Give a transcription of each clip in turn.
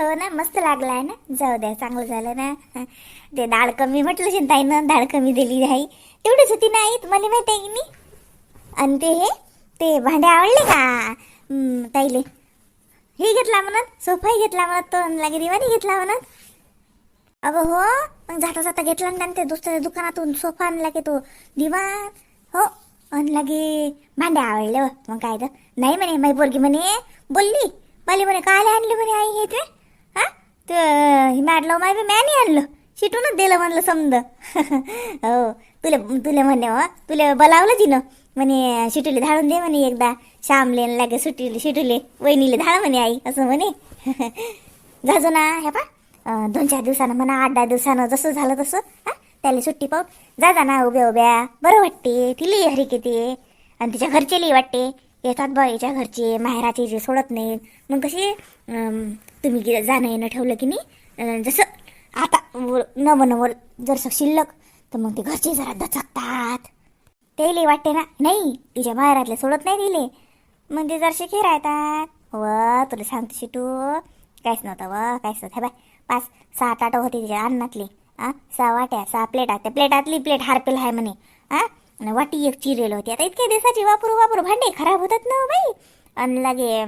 हो ना मस्त लागला आहे ना. जाऊ द्या चांगलं झालं ना. ते डाळ कमी म्हटलं शिंताईनं डाळ कमी दिली आई. तेवढीच होती नाही मला माहिती आहे की आणि ते हे ते भांडे आवडले का? ताईले. हे घेतला म्हणत सोफाही घेतला म्हणत तो लागे दिवाणी घेतला म्हणत. अगं हो मग जाता जाता घेतला ना ते दुसऱ्या दुकानातून सोफा आणला की तो दिवाण. हो आणि की भांडे आवडले हो. मग काय तर. नाही म्हणे माई पोरगी म्हणे बोलली. मला म्हणे काय आणले म्हणे आई हे ते? ते मॅडलं माय बी मॅ आणलं. शिटूनच दिलं म्हणलं समज हो तुला तुला म्हणे हो तुला बोलावलं तिनं. म्हणे शिटूले धाडून दे म्हणे एकदा. श्यामले लागे सुटीले शिटूले. वहिनीले धाड म्हणे आई असं म्हणे. जाजो ना हे पा. दोन चार दिवसानं म्हणा आठ दहा दिवसानं जसं झालं तसं हा त्याला सुट्टी पाहून जा जा ना उभ्या उभ्या. बरं वाटते तिली हरी किती. आणि तिच्या घरचेली वाटते. येतात बा याच्या घरचे माहेराचे जे सोडत नाहीत. मग कशी तुम्ही जाणं येणं ठेवलं की नाही? जसं आता नवं नवं जरसं शिल्लक तर मग ते घरचे जरा दचकतात. तेले वाटते ना नाही तिच्या बाहेरातले सोडत नाही दिले मग ते जरसे खेळ येतात व हो, तुला सांगते शिटू. काहीच नव्हतं व काहीच नव्हतं. बाय पाच सात आठ होते तिच्या अन्नातले. आ सहा वाट्या सहा प्लेट त्या प्लेटातली प्लेट हारपेल आहे म्हणे. आ आणि वाटी एक चिरेल होती. आता इतक्या दिवसाची वापरू वापरू भांडे खराब होतात ना हो बाई. आणि लागे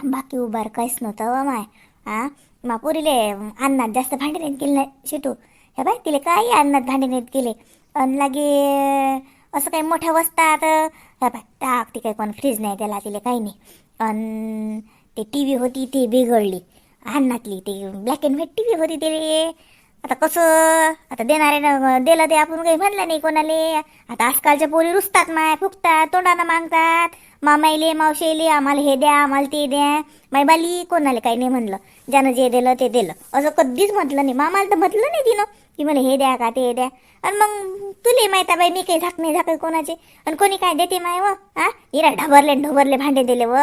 बाकी उभार काहीच नव्हतं व माय. आ? मा पुरीले अन्नात जास्त भांडे नाहीत गेले नाही शिटू. हे बाय तिले काही अन्नात भांडे नाहीत केले. अन लागे असं काही मोठ्या वस्तात हे बाय टाक ती काही कोण फ्रीज नाही त्याला तिले काही नाही. अन ते टी व्ही होती ती बिघडली. अन्नातली ते black and white T V होती ते. आता कसं? आता देणारे दिलं ते आपण काही म्हणलं नाही कोणाले. आता आजकालच्या पोरी रुसतात माय फुकतात तोंडानं मागतात. मामाईले मावशेले आम्हाला हे द्या आम्हाला ते द्या. माय बाली कोणाला काही नाही म्हणलं. ज्यानं जे दिलं ते दिलं. असं कधीच म्हटलं नाही. मामाला तर म्हटलं नाही तिनं की मला हे द्या का ते द्या. आणि मग तुले माहिती आहे बाई मी काही झाक नाही झाकल कोणाचे. आणि कोणी काय देते माय व? हा इरा ढबरले ढबरले भांडे दिले व?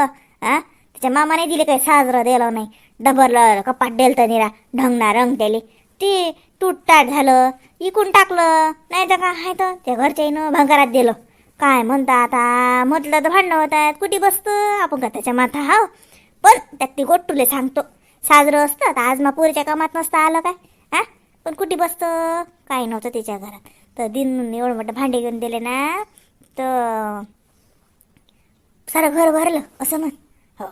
हा त्याच्या मामाने दिले काही साजरं दिलं नाही. डबरलं कपाट दिलं निरा. ढंगना रंग दिले. ते तुटताट झालं इकून टाकलं नाही तर काय आहे तर? त्या घरच्याईनं भंगारात दिलं. काय म्हणता आता? म्हटलं तर भांडणं आहेत. कुठे बसतं? आपण का त्याच्या माथा? हाव. पण त्यात ती गोट्टूले सांगतो. साजरं असतं तर आज मा कामात नसतं आलं काय? हा पण कुठे बसतं? काय नव्हतं त्याच्या घरात. तर दिन एवढं मोठं भांडे घेऊन दिले ना तर सारं घर भरलं असं म्हण. हो.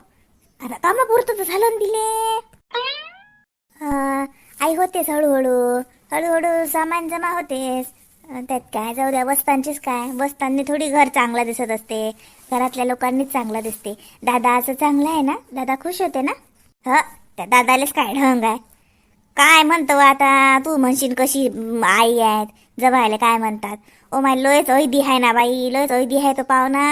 आता कामापुरतं तर झालं ना दिले. हा, आई होतेस हळूहळू. हळूहळू सामान जमा होतेस. त्यात काय? जाऊ द्या वस्तांचीच काय? वस्तांनी थोडी घर चांगलं दिसत असते. घरातल्या लोकांनीच चांगलं दिसते. दादा असं चांगलं आहे ना? दादा खुश होते ना? ह त्या दादालेच काय ढंग आहे? काय म्हणतो आता? तू म्हणशील कशी आई आहेत? जबायला काय म्हणतात? ओ माय लोयच ऐदी आहे ना बाई? लोयच ऐदी आहे तो पाहुणा.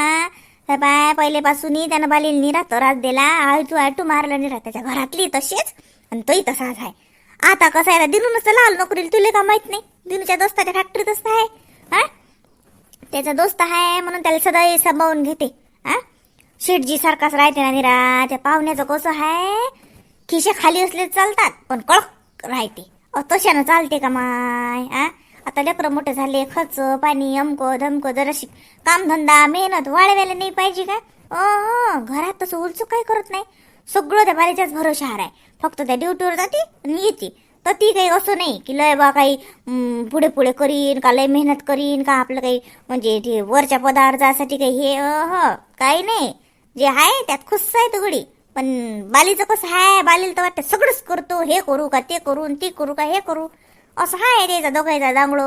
हे पाय पहिलेपासूनही त्यानं बाली निरा रात दिला. आळटू आळटू मारला निरा. त्याच्या घरातली तसेच आणि तोही तसाच आहे. आता कसं आहे दिनू नसतं लाल नोकरीला तुला का माहीत नाही? दिनूच्या दोस्ताच्या फॅक्टरीत असतं आहे हा? त्याचा दोस्त आहे म्हणून त्याला सदा सांभाळून घेते हा? शेठजी सारखाच राहते ना निरा त्या पाहुण्याचं कसं आहे खिशे खाली असले चालतात पण कळक राहते. तशानं चालते का माय आ आता लेकरं मोठे झाले खर्च पाणी अमको धमको जराशी कामधंदा मेहनत वाळवायला नाही पाहिजे का? ओ घरात तसं उलचूक काही करत नाही? सगळं त्या बारीच्याच भरोशावर आहे. फक्त त्या ड्युटीवर जाते आणि येते. तर ती काही असं नाही की लय बा काही पुढे पुढे करीन का लय मेहनत करीन का आपलं काही म्हणजे ते वरच्या पदार्थासाठी काही हे ह काही नाही. जे आहे त्यात खुश आहे तुगडी पण बालीचं कसं आहे बालीला तर वाटतं सगळंच करतो हे करू का ते करू ती ते करू का हे करू. असं आहे त्याचा दोघायचा दांगडो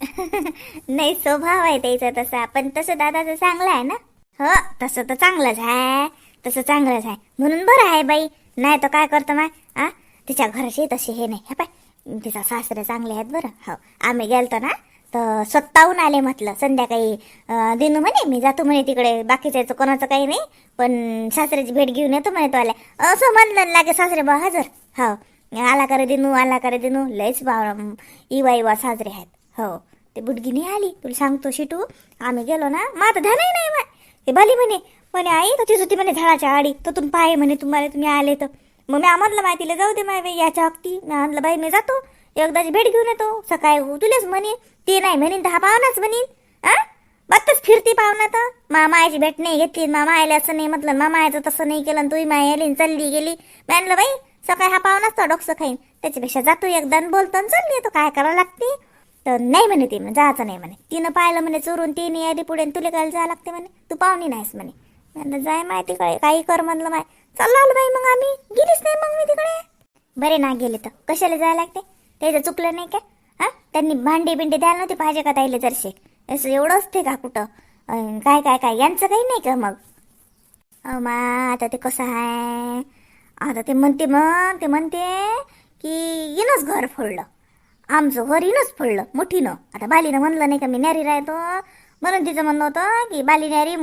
नाही स्वभाव आहे त्याचा तसा पण तसं दादाचं चांगलं आहे ना? हो तसं तर चांगलंच आहे. तसं चांगलंच आहे. म्हणून बरं आहे बाई. नाही तर काय करतं माय आ? तिच्या घराशी तशी हे नाही. हे पाय. तिचा सासरे चांगले आहेत बरं. हो. आम्ही गेलतो ना तर स्वतःहून आले म्हटलं. संध्याकाळी दिनू म्हणे मी जातो म्हणे तिकडे. बाकीचं कोणाचं काही नाही. पण सासऱ्याची भेट घेऊन येतो म्हणे तो आले असं म्हणलं लागे सासरे बा हजर. हो. आला करे दिनू आला करे दिनू. लयच बा इवा इवा साजरे आहेत. हो. ते बुडगी नाही आली. तुला सांगतो शिटू. आम्ही गेलो ना मग आता धनही नाही माय हे भली म्हणे म्हणे आई तर तीच होती म्हणे झाडाच्या आडी तर तुम्ही पाहे म्हणे तुम्हाला तुम्ही आले तर. मग मी आम्हाला माहितीला जाऊ दे माय बाई याच्या हक्ती मी आणलं बाई मी जातो. एकदाची भेट घेऊन येतो. सकाळी हो तुलेच म्हणे. ते नाही म्हणेन तर हा पाहुणाच म्हणेन आ बत्तच फिरती पाहुणा तर. मामायाची भेट नाही घेतली. मामा आले असं नाही म्हटलं. मामा आयचं तसं नाही केलं. आणि माय आली चालली गेली. मी आणलं बाई सकाळी हा पाहुणाच तो डोकसं खाईन. त्याच्यापेक्षा जातो एकदा बोलतो आणि चालली तो काय करावं लागते? तर नाही म्हणे ते म्हणे जायचं नाही म्हणे. तिनं पाहिलं म्हणे चोरून तिने यादी पुढे आणि तुला काय जावं लागते म्हणे. तू पाहुणी नाहीस म्हणे. म्हणलं, जाय माहिती काय काही कर म्हणलं माय. चाललो आलो बाई मग आम्ही. गेलीच नाही मग मी तिकडे. बरे ना गेले तर. कशाला जायला लागते? त्याचं चुकलं नाही का? हा? त्यांनी भांडे बिंडी द्यायला नव्हते पाहिजे का ताईले जरसे? असं एवढं असते का कुठं? अन काय काय काय? यांचं काही नाही का मग? अहो मा आता ते कसं आहे आता ते म्हणते मग ते म्हणते की येणंच घर फोडलं. आमचं घर येणंच फोडलं मोठीनं. आता बालीनं म्हणलं नाही का मी नॅरी राहतो म्हणून तिचं म्हणणं होतं की बाली नॅरी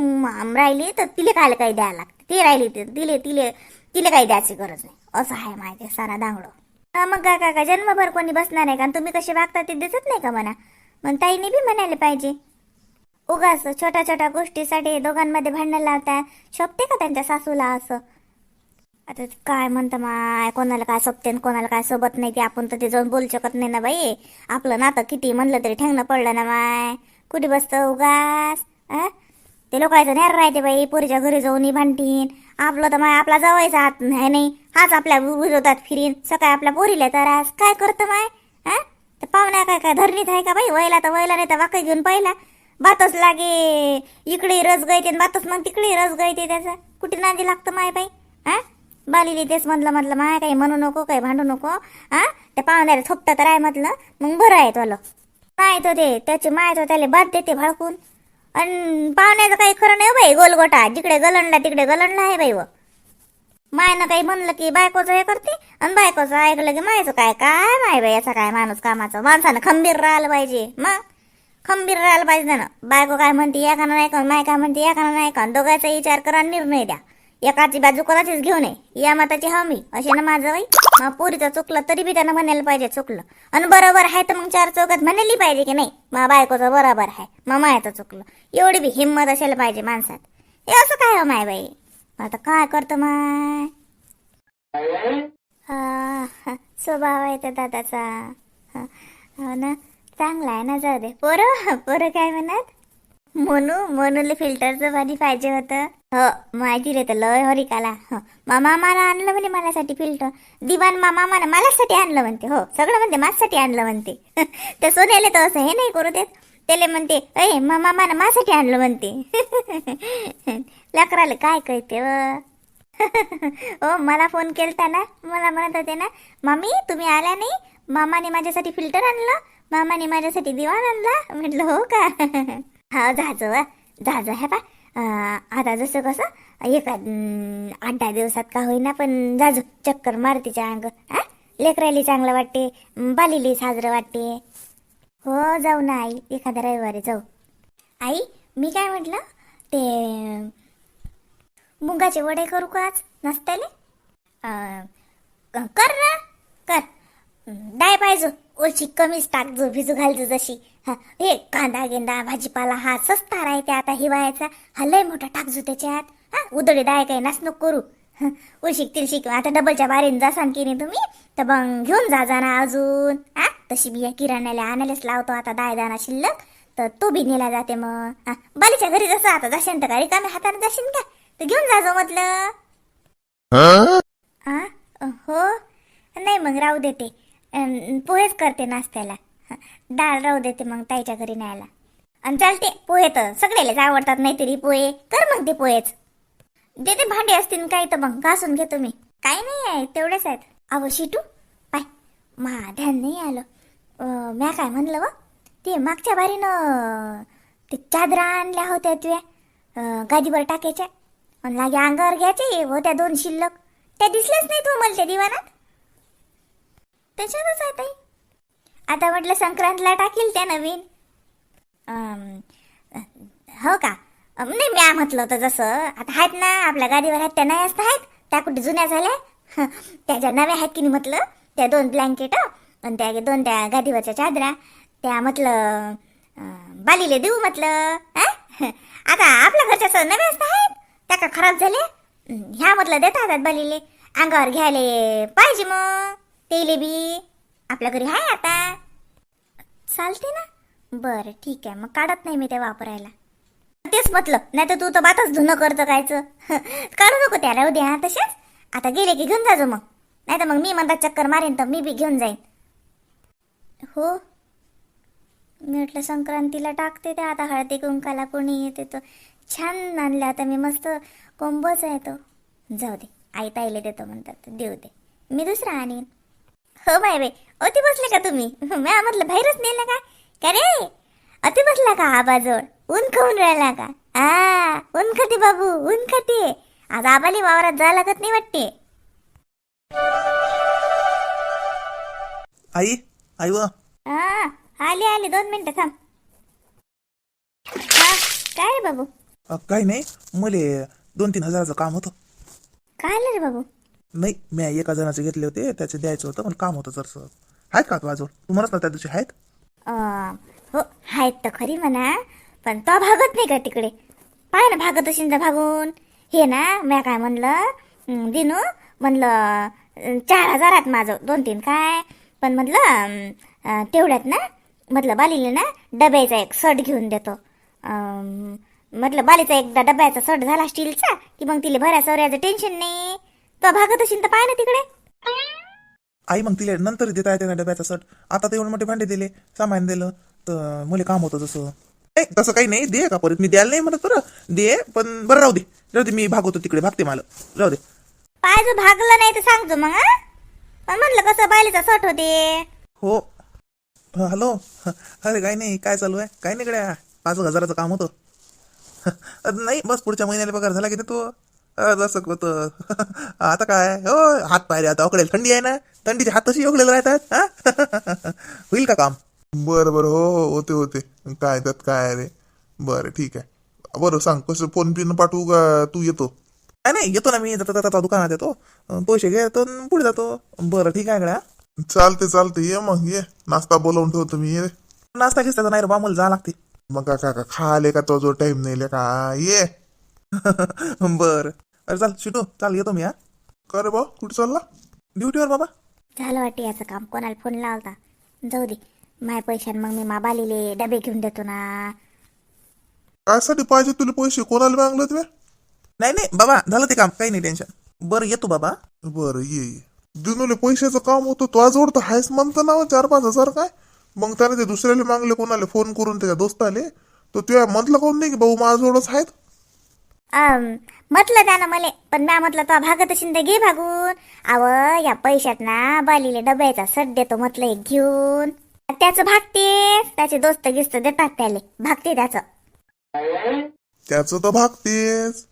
राहिली तर तिले काय काही द्यायला लागते? ती राहिली तर तिले तिले तिले काही द्यायची गरज नाही. असं आहे माहिती सारा दांगडो. हा, मग काय काका जन्मभर कोणी बसणार आहे का? आणि तुम्ही कसे वागता ते दिसत नाही का म्हणा? मग ताईने बी म्हणायला पाहिजे. उगाच छोट्या छोट्या गोष्टीसाठी दोघांमध्ये भांडण लावता शोभते का त्यांच्या सासूला असं? आता काय म्हणतं माय कोणाला काय सोबते कोणाला काय सोबत नाही ते आपण तर ते जाऊन बोलू शकत नाही ना बाई. आपलं नातं किती म्हणलं तरी ठेंगणं पडलं ना माय. कुठे बसतं उगास आ? ते लोकांचं नाही राहते बाई पोरीच्या घरी जाऊन ही भांडतीन आपलं तर माय आपला जवळचा हात नाही नाही. हाच आपल्या बुजवतात फिरीन. सकाळी आपल्या पोरीला तर आज काय करतं माय? हा तर पाहुण्या काय काय धरणीत आहे का बाई? वयला तर वयला नाही तर वाकई घेऊन पहिला. बातच लागे. इकडे रस गळते आणि बातच मग तिकडे रस गळते त्याचा. कुठे नांदी लागतं माय बाई? हा बालीली तेच म्हटलं म्हटलं माय काही म्हणू नको काही भांडू नको. हा त्या पाहुण्याला थोपटा तर आहे म्हटलं. मग बरं आहे तुला नाही तो त्याची माय तो त्याला बाद देते भडकून. आणि पाहुण्याचं काही खरं नाही बाई गोलगोटा. जिकडे गलंडला तिकडे गलंडला आहे बाई व. मायनं काही म्हणलं की बायकोचं हे करते आणि बायकोचं ऐकलं की मायचं काय काय माय बाई याचा काय माणूस कामाचं? माणसानं खंबीर राहिलं पाहिजे. मग खंबीर राहिलं पाहिजे ना बायको काय म्हणते या काना नाही का? माय काय म्हणते या काना नाही का? दोघांचा विचार करा निर्णय द्या. एकाची बाजू कोणाचीच घेऊ नये. या मताची हमी. असे ना माझं बाई? मग पोरीचं चुकलं तरी बी त्यानं म्हणायला पाहिजे चुकलं. आणि बरोबर आहे तर मग चार चौकात म्हणायली पाहिजे की नाही? मा बायकोचं बरोबर आहे मग मायचं चुकलं. एवढी बी हिंमत असायला पाहिजे माणसात. हे असं काय हो माय बाई? आता काय करतो माय? हा, स्वभाव आहे तर दादाचा. हा, हो ना? चांगला आहे ना जाऊ दे. पोरं पोरं काय म्हणत? म्हणू म्हणून फिल्टरचं पाणी पाहिजे होतं. हो माहिती रे तर लय हरिकाला हो मामा मला आणलं म्हणे मलासाठी फिल्टर दिवाण मामा मला माझ्यासाठी आणलं म्हणते. हो सगळं म्हणते माझ्यासाठी आणलं म्हणते. तर सोन्याला तर असं हे नाही करू देत. त्याला म्हणते अय मामा मला माझ्यासाठी आणलं म्हणते. लेकराले काय कळते हो मला फोन केलता ना मला म्हणत होते ना मामी तुम्ही आल्या नाही? मामाने माझ्यासाठी फिल्टर आणलं? मामाने माझ्यासाठी दिवाण आणला? म्हटलं हो का? हा जाजो वा जाजो ह्या पा आता जसं कसं एका आठ दहा दिवसात का होईना पण जाजो चक्कर मार तिच्या अंग हा? लेकराली चांगलं वाटते बालीली साजरं वाटते. हो जाऊ ना आई एखाद्या रविवारी जाऊ. आई मी काय म्हटलं? ते मुगाचे वडे करू का आज नाश्त्याले? कर ना कर. डाय पाहिजे. ओळशी कमीच टाक जो भिजू घालजो जशी. हा हे कांदा गेंदा भाजीपाला हा सस्ता राहते आता हिवाळ्याचा. हा लय मोठा टाकजो त्याच्यात. हा उदळी डाय काही नाच नको करू. उशिक तिलशिक. आता डबलच्या बारीन जासान की नाही तुम्ही. तर मग घेऊन जा जा ना अजून. हा तशी बिया किराण्याला आणायलाच लावतो आता डाय दाना शिल्लक. तर तो बी नेला जाते मग. हा बालीच्या घरी जसं आता जाशील तर गाडी कामे हाताने जाशील का? तर घेऊन जा जो म्हटलं हो? नाही मग राहू देते. पोहेच करते नाश्त्याला. डाळ राहू देते मग ताईच्या घरी न्यायला. आणि चालते पोहे तर सगळ्यालाच आवडतात नाहीतरी पोहे. कर मग ते पोहेच. देते भांडे असतील काही तर मग घासून घेतो मी. काही नाही आहे तेवढेच आहेत. अहो शिटू. पाय मा ध्यान नाही आलं. म्या काय म्हणलं व? ते मागच्या बारीनं ते चादरा आणल्या होत्या तुया गादीवर टाकायच्या. आणि लागे अंगावर घ्यायचे होत्या दोन शिल्लक. त्या दिसल्याच नाही तू हो मला त्या दिवानात. त्याच्यातच आहे ताई आता म्हटलं संक्रांतला टाकील त्या नवीन. हो का? नाही म्या म्हटलं होतं जसं. आता आहेत ना आपल्या गाडीवर आहेत त्या नाही असत आहेत. त्या कुठे जुन्या झाल्या? त्या ज्या नव्या आहेत की नाही म्हटलं? त्या दोन ब्लँकेट आणि त्या दोन त्या गादीवरच्या चादरा. त्या म्हटलं बालीले देऊ म्हटलं आता आपल्या घरच्या सर नव्या असत आहेत. त्या का खराब झाले ह्या म्हटलं देतात बालीले. अंगावर घ्यायला पाहिजे मग. तेले बी आपल्या घरी आहे आता. चालते ना? बरं ठीक आहे. मग काढत नाही मी ते वापरायला. तेच म्हटलं नाही तर तू तर बातच धुणं करतं कायचं. काढू नको त्याला उद्या तसेच आता गेले की घेऊन जाजो मग. नाही तर मग मी म्हणतात चक्कर मारेन तर मी बी घेऊन जाईन. हो. मी म्हटलं संक्रांतीला टाकते ते. आता हळदी कुंकाला कोणी येते तर छान आणलं. आता मी मस्त कोंबच आहे तो. जाऊ दे. आई ताईले देतो म्हणतात. देऊ दे. मी दुसरा आणीन. हो बाय बाय अति बसले का तुम्ही? म्या म्हटलं बाहेरच नेलं का? का रे? अति बसला का आबाजवळ? ऊन खाऊन राहिला का? आ ऊन खाते बाबू ऊन खाते. आज आबाली वावरात जायला लागत नाही वाटते. आई आई व. हा आली आली दोन मिनिटं थांब. हा काय रे बाबू? काही नाही मले दोन तीन हजाराचं काम होतं. काय आलं रे बाबू? नाही मी एका जणाचे घेतले होते त्याचे द्यायचं होतं पण काम होतं जरसं. आहेत का तुझ्याजवळ तुम्हालाच ना त्या दिवशी आहेत? अं, हो आहेत तर खरी म्हणा पण तो भागत नाही का तिकडे? पाय ना भागत असेल तर भागून. हे ना मी काय म्हणलं अं, दिनू म्हणलं अं, चार हजारात माझं दोन तीन काय? पण म्हटलं अं, अं, तेवढ्यात ना म्हटलं बालीला ना डब्याचा एक शर्ट घेऊन देतो. अं, म्हटलं बालीचा एकदा डब्याचा शर्ट झाला स्टीलचा की मग तिला भऱ्या सवऱ्याचं टेन्शन नाही. तो भागत असेल तर पाय ना तिकडे. आई मग तिला नंतर देता येते ना डब्याचा सट. आता तर एवढे मोठे भांडे दिले सामान दिलं तर मला काम होतं जसं. नाही तसं काही नाही दे का परत? मी द्यायला नाही म्हणत बरं. दे पण बरं राहू दे. राहू दे मी भागवतो तिकडे भागते मला. राहू दे. पाय जो भागला नाही तर सांगतो मग हा? पण म्हणलं कसं बायलेचा सट होते. हो. हा, हॅलो. अरे काही नाही काय चालू आहे? काही नाही गड्या. पाच हजाराचं काम होतं. नाही बस पुढच्या महिन्याला पगार झाला की तो जसं होतं आता काय? हो हात पायरे आता उकडेल थंडी आहे ना? थंडीचे हात तशी उकडेल राहतात हा? होईल का काम? बरं बरं हो हो होते होते. काय त्यात काय रे? बरं ठीक आहे. बरं सांग कसं फोन पिन पाठवू का तू येतो? नाही नाही येतो ना मी. जाता दुकानात येतो. पैसे घेतो पुढे जातो. बरं ठीक आहे गड्या चालते चालते. ये मग ये. नाश्ता बोलावून ठेवतो मी ये. नाश्ता घेतला नाही रे बा मला जा लागते. मग का का खाले का तो जो टाइम नाही का? ये. बरं. अरे चाल शिटू. चाल येतो मी हा. का रे बा कुठं चालला? ड्युटीवर बाबा. झालं वाटते याचं काम. कोणाला फोन लावता? जाऊ दे. माय पैशान मग मी माबालीले डबे घेऊन देतो ना. कायसाठी पाहिजे तुला पैसे? कोणाला मागलं तुम्ही नाही नाही बाबा झालं ते काम. काही नाही टेन्शन बरं येतो बाबा. बरं ये ये. दिनोले पैशाचं काम होतं तो आजवळ तर हायच म्हणतं ना हो, चार पाच हजार काय? मग त्याने ते दुसऱ्याला मागले कोणाला फोन करून त्याच्या दोस्ताले. तर तुया म्हटलं कोण नाही की भाऊ माझ्याजवळच आहेत. म्हटलं त्यानं मले पण म्या म्हटलं तो भागत तर घे भागून. अव या पैशात ना बालीले डब्याचा सट देतो म्हटलं एक घेऊन. त्याचं भागते त्याचे दोस्त गिस्त देतात त्याले भागते त्याचं. त्याचं तर भागतेच.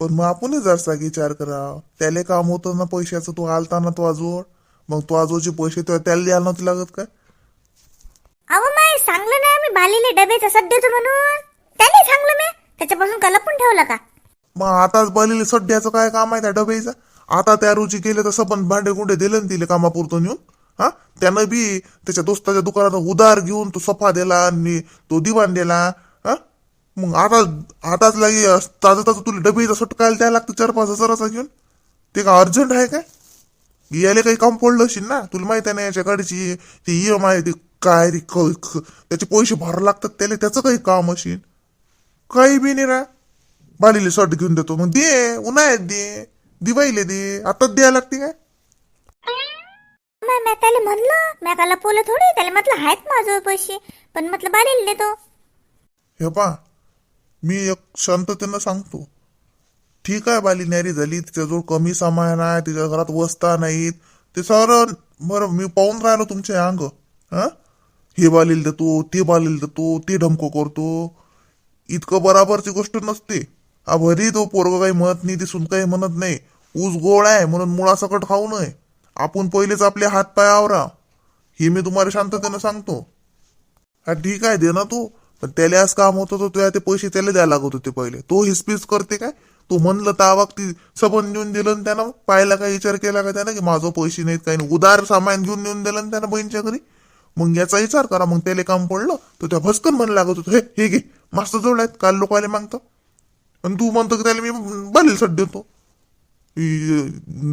पण मग आपणच जरसा विचार करा त्याले काम होतं ना पैशाचं तू आलता ना तो आजोळ मग तो आजोळचे पैसे तो त्याला द्यायला नव्हते लागत काय? अहो माय सांगलं ना मी बालीले डब्याचा सट देतो म्हणून. त्याने सांगलं मी. त्याच्यापासून का पण ठेवला का? मग आताच बलिले सड्ड्याचं काय काम आहे त्या डब्याचं आता त्या रुची गेले तसं पण भांडे कुंडे दिले ना तिले कामापुरतं नेऊन. हा? त्यानं बी त्याच्या दोस्ताच्या दुकानात उधार घेऊन तो सफा दिला आणि तो दिवाण दिला. हा? मग आता आताच लागे ताजं ताजं तुला डबेचा सटकायला द्यायला लागतं चार पाच हजाराचा घेऊन. ते का अर्जंट आहे काय? यायला काही काम पडलं असेल ना? तुला माहिती आहे ना याच्या गाडीची ती ई एम आय ती काय रे त्याचे पैसे भरावं लागतात त्याला त्याचं काही काम असेल? काही बी नाही रा. बालीले शर्ट घेऊन देतो. मग दे उन्हाळ्यात दे दिवाळीले दे. आताच द्यायला लागते काय? मग मी त्याला म्हणलं मी का लपवलं थोडी त्याला म्हटलं आहेत माझं पैसे. पण म्हटलं बालीला देतो. हे पा मी एक शांततेनं सांगतो. ठीक आहे बाली न्यारी झाली. तिच्याजवळ कमी सामान आहे तिच्या घरात वस्ता नाहीत. ते सारं बरं मी पाहून राहिलो तुमचे अंग. हा? हे बालील देतो ते बालील देतो ते ढमको करतो. इतकं बराबरची गोष्ट नसते. अभरी तो पोरग काही म्हणत नाही दिसून काही म्हणत नाही. ऊस गोळ आहे म्हणून मुळासकट खाऊ नये. आपण पहिलेच आपले हात पाय आवरा. हे मी तुम्हाला शांततेनं सांगतो. हा ठीक आहे दे ना तू. पण त्याला आज काम होतं तर तुला ते पैसे त्याला द्यायला लागत होते पहिले. तो हिसपीस करते काय? तू म्हणलं तावाक ती सबन देऊन दिलं त्यानं पाहिला काय विचार केला का त्यानं की माझं पैसे नाहीत काही नाही. उदार सामान घेऊन नेऊन दिलं त्यानं बहिणीच्या घरी. मग याचा विचार करा. मग त्याला काम पडलं तर त्या भस्कन म्हणू लागत होतं हे हे घे. मस्त जोड आहेत काल लोकायला मागतं आणि तू म्हणतो की त्याला मी बालील सट देतो.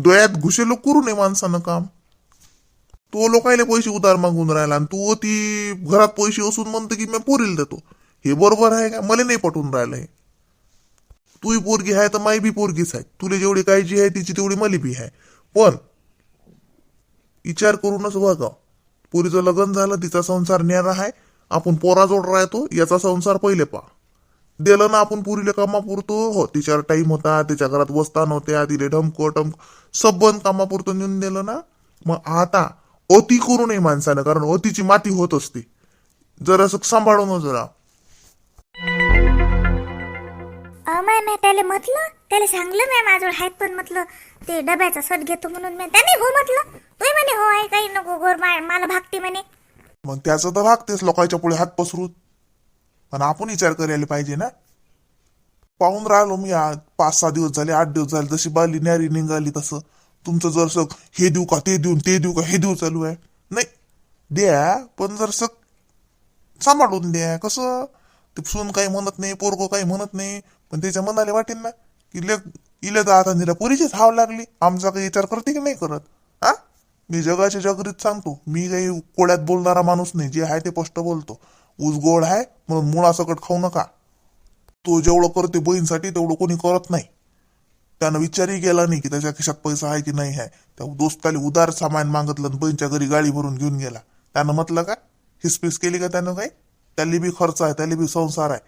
डोळ्यात घुसेलो करू नये माणसानं काम. तो लोकायले पैसे उधार मागून राहिला आणि तू ती घरात पैसे असून म्हणतो की मी पोरील देतो. हे बरोबर आहे का? मला नाही पटून राहिलं हे. तूही पोरगी आहे तर माई बी पोरगीच आहे. तुला जेवढी काळजी आहे तिची तेवढी मला बी आहे. पण विचार करूनच बघा. पुरीचं लग्न झालं तिचा संसार न्यारा आहे आपण पोराजवळ राहतो याचा संसार पहिले पा दिलं ना आपण पुरीले कामापुरतो हो तिच्यावर टाइम होता तिच्या घरात वस्ता नव्हत्या तिले ढमको टमक सबन कामापुरतं नेऊन दिलं ना मग आता अति करू नये माणसानं कारण अतिची माती होत असते. जरासं सांभाळून हो जरा. अमाय मी त्याला म्हटलं त्याला सांगलं मी माझ्याजवळ आहेत पण म्हटलं ते डब्याचा सट घेतो म्हणून मी त्याने हो म्हटलं. तोही म्हणे हो आहे काही नको गोर मला भागते म्हणे. मग त्याचं तर भागतेच लोकांच्या पुढे हात पसरून. पण आपण विचार करायला पाहिजे ना. पाहून राहिलो मी पाच सहा दिवस झाले आठ दिवस झाले जशी बाली न्यारी निघाली तसं. तुमचं जरसं हे देऊ का ते देऊन ते देऊ का हे देऊ चालू आहे. नाही द्या पण जरसं सांभाळून द्या. कसं? ते सून काही म्हणत नाही पोरगो काही म्हणत नाही पण त्याच्या मनाला वाटेल ना की ले इले तर आता निरा पुरीचीच हाव लागली. आमचा काही विचार करते की नाही करत? हा? मी जगाच्या जगरीत सांगतो मी काही कोळ्यात बोलणारा माणूस नाही जे आहे ते स्पष्ट बोलतो. ऊस गोड आहे म्हणून मुळासकट खाऊ नका. तो जेवढं करते बहीणसाठी तेवढं कोणी करत नाही. त्यानं विचारही केला नाही की त्याच्या खिशात पैसा आहे की नाही आहे. त्या दोस्ताले उदार सामान मागितलं आणि बहीणच्या घरी गाडी भरून घेऊन गेला. त्यानं म्हटलं का? हिसपिस केली का त्यानं काही? त्याला बी खर्च आहे त्याला बी संसार आहे.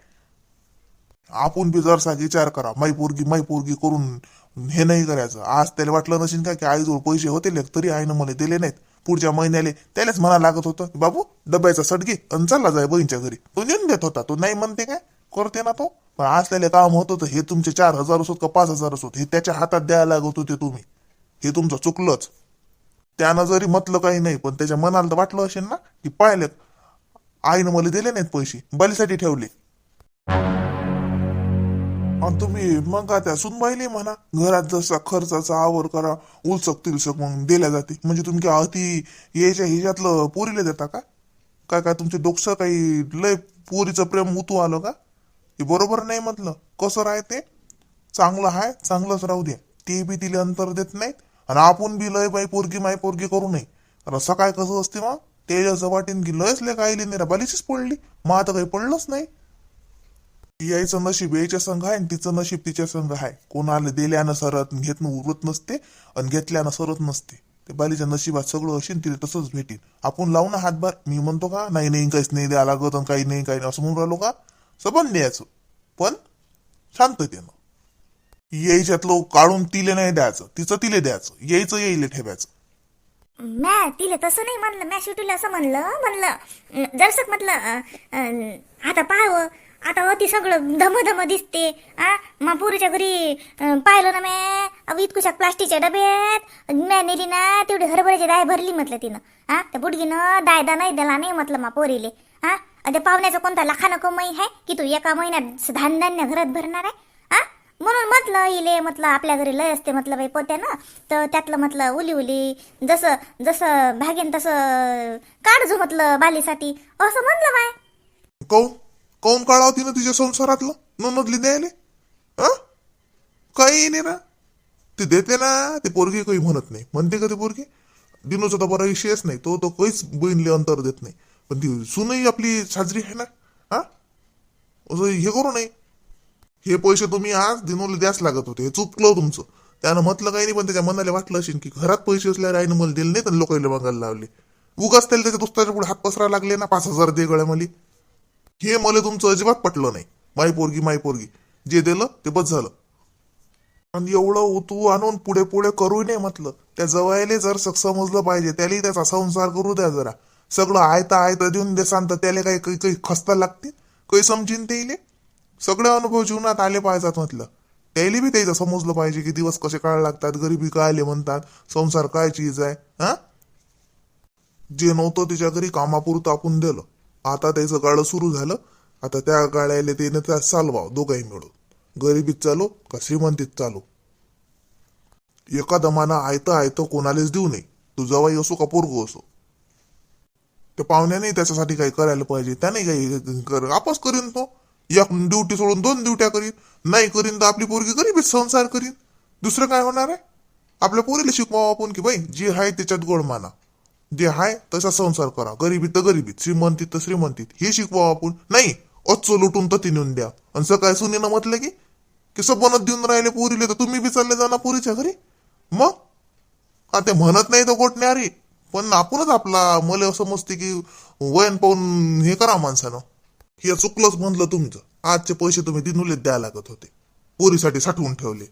आपण बी जरसा विचार करा माई पोरगी माई पोरगी करून हे नाही करायचं. आज त्याला वाटलं नसेल का की आईजवळ पैसे होते लेक तरी आईनं मला दिले नाहीत. पुढच्या महिन्याले त्यालाच म्हणा लागत होतं बाबू डब्याचा सडगी आणि चालला जाय बहीणच्या घरी. तो नेऊन देत होता तो नाही म्हणते काय? करते ना तो. पण असलेले काम होत होतं हे तुमचे चार हजार असोत का पाच हजार असोत हे त्याच्या हातात द्यायला लागत होते तुम्ही. हे तुमचं चुकलंच. त्यानं जरी म्हटलं काही नाही पण त्याच्या मनाला तर वाटलं असेल ना की पाहिलं आईनं मला दिले नाहीत पैसे बलीसाठी ठेवले. आणि तुम्ही मग का त्या सुनबाईले म्हणा घरात जसा खर्चाचा आवर करा उलसक तिलचक मग दिल्या जाते. म्हणजे तुमच्या अति याच्या ह्याच्यातलं पोरीला देता का? काय काय तुमचे डोकसं काही लय पोरीचं प्रेम उतू आलं का? हे बरोबर नाही म्हटलं. कसं राहते? चांगलं आहे चांगलंच राहू द्या. ते बी तिला अंतर देत नाहीत आणि आपण बी लय बाई पोरगी माय पोरगी करू नये. रसा काय कसं असते मग? तेजाचं वाटेन की लयच लय काही नाही बालीचीच पडली. मग आता काही पडलंच नाही. यायचं नशीब यायच्या संघ आहे आणि तिचं नशीब तिच्या संघ आहे. कोणाला दिल्यानं सरत घेतनं उरत नसते आणि घेतल्यानं सरत नसते. ते बालीच्या नशिबात सगळं असेल तिथे तसंच भेटेल. आपण लावू ना हातभार मी म्हणतो का नाही नाही काहीच नाही द्या लागत आणि काही नाही काही नाही असं म्हणून राहिलो का? सबन द्यायचं. पण शांततेनं. यायच्यातलं काढून तिले नाही द्यायचं तिचं तिले द्यायचं यायचं येईल ठेवायचं. मॅ तिला तसं नाही म्हणलं मॅ शिटूला असं म्हणलं म्हणलं जरसक म्हटलं आता पाहावं. आता हो अति सगळं धम धम दिसते आ? मग पुरीच्या घरी पाहिलं ना मॅ अहो इतकुशा प्लास्टिकच्या डब्यात मॅ नेली ना तेवढी हरभऱ्याची दाय भरली म्हटलं तिनं. हा त्या बुडगीनं दायदा नाही दिला नाही म्हटलं मा पोरीले. हा त्या पाहुण्याचा कोणता लाखानं कमाई आहे की तू एका महिन्यात धान धान्य घरात भरणार आहे? हा म्हणून म्हटलं इले म्हटलं आपल्या घरी लय असते म्हटलं बाई पोत्यानं. तर त्यातलं म्हटलं उली उली जसं जसं भागेन तसं काढजो म्हटलं बालीसाठी. असं म्हणलं बाय. काऊन काढावं तिनं तुझ्या तिच्या संसारातलं ननदली द्यायले आ काही नाही ना ते देते ना ते पोरगी काही म्हणत नाही. म्हणते का ते पोरगी? दिनोचा तर बरा विषयच नाही. तो तो काहीच बहिणले अंतर देत नाही. पण ती सुनही आपली साजरी आहे ना? हा? असं हे करू नये. हे पैसे तुम्ही आज दिनोला द्यास लागत होते. हे चुकलं तुमचं. त्यानं म्हटलं काही नाही पण त्याच्या मनाला वाटलं असेल की घरात पैसे असल्यावर आईनं मला दिले नाही तर लोकांना मागायला लावले. उगाच त्याला त्याच्या दोस्ताच्या पुढे हात पसरा लागले ना? पाच हजार दे गळ्यामध्ये. हे मला तुमचं अजिबात पटलं नाही. माई पोरगी माई पोरगी. जे दिलं ते बस झालं. आणि एवढं उतू आणून पुढे पुढे करू नये म्हटलं. त्या जवळले जर समजलं पाहिजे त्यालाही त्याचा संसार करू द्या जरा. सगळं आयता आयता देऊन देसान तर त्याला काही काही काही खस्ता लागते काही समजीन ते इले सगळे अनुभव जीवनात आले पाहिजेत म्हटलं. त्याला बी त्याचं समजलं पाहिजे की दिवस कसे काळ लागतात गरिबी काय आले म्हणतात संसार काय चीज आहे हा? जे नव्हतं तिच्या घरी कामापुरतं आपण दिलं. आता त्याचं गाळं सुरू झालं. आता त्या गाड्याला त्याने त्या चालवाव दोघाही मिळून. गरिबीत चालो का श्रीमंतीत चालू. एका दमानं आयतं आयतं कोणालाच देऊ नये. तू जवाई असो का पोरगो असो. त्या पाहुण्याने त्याच्यासाठी काही करायला पाहिजे. त्याने काही कर आपस करीन तो. एक ड्युटी सोडून दोन ड्युट्या करीन. नाही करीन तर आपली पोरगी गरिबीत संसार करीन. दुसरं काय होणार आहे? आपल्या पोरीला शिकवावं आपण की बाई जे आहे त्याच्यात गोड माना. जे आहे तसा संसार करा. गरिबीत तर गरिबीत श्रीमंतीत तर श्रीमंतीत. हे शिकवा आपण. नाही अच्छो लुटून तर नेऊन द्या. आणि सकाळी सुनीनं म्हटलं की की सबनच देऊन राहिले पोरीले तर तुम्ही बी चालले जाणार पोरीच्या घरी. मग? हा ते म्हणत नाही तर गोट अरे? पण आपणच आपला मला समजते की वयन पाहून हे करा माणसानं. हे चुकलंच म्हणलं तुमचं. आजचे पैसे तुम्ही दिनुलेत द्यायला लागत होते. पोरीसाठी साठवून ठेवले.